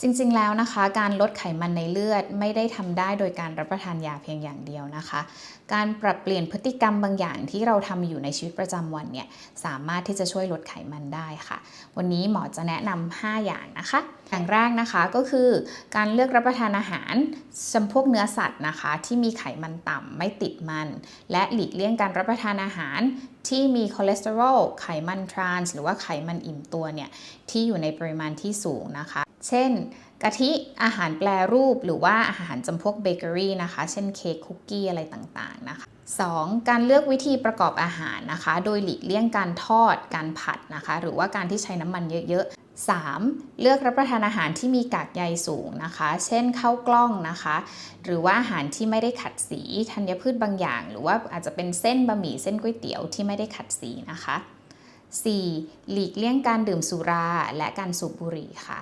จริงๆแล้วนะคะ การลดไขมันในเลือดไม่ได้ทำได้โดยการรับประทานยาเพียงอย่างเดียวนะคะ การปรับเปลี่ยนพฤติกรรมบางอย่างที่เราทำอยู่ในชีวิตประจำวันเนี่ยสามารถที่จะช่วยลดไขมันได้ค่ะ วันนี้หมอจะแนะนำ5อย่างนะคะ อย่างแรกนะคะก็คือการเลือกรับประทานอาหารจำพวกเนื้อสัตว์นะคะ ที่มีไขมันต่ำไม่ติดมัน และหลีกเลี่ยงการรับประทานอาหารที่มีคอเลสเตอรอลไขมันทรานส์หรือว่าไขมันอิ่มตัวเนี่ยที่อยู่ในปริมาณที่สูงนะคะ เช่น กะทิอาหารแปรรูปหรือว่าอาหารจำพวกเบเกอรี่นะคะ เช่นเค้กคุกกี้อะไรต่างๆนะคะ 2. การเลือกวิธีประกอบอาหารนะคะ โดยหลีกเลี่ยงการทอด การผัดนะคะ หรือว่าการที่ใช้น้ำมันเยอะ ๆ 3. เลือกรับประทานอาหารที่มีกากใยสูงนะคะ เช่นข้าวกล้องนะคะ หรือว่าอาหารที่ไม่ได้ขัดสีธัญพืชบางอย่าง หรือว่าอาจจะเป็นเส้นบะหมี่เส้นก๋วยเตี๋ยวที่ไม่ได้ขัดสีนะคะ 4. หลีกเลี่ยงการดื่มสุราและการสูบบุหรี่ค่ะ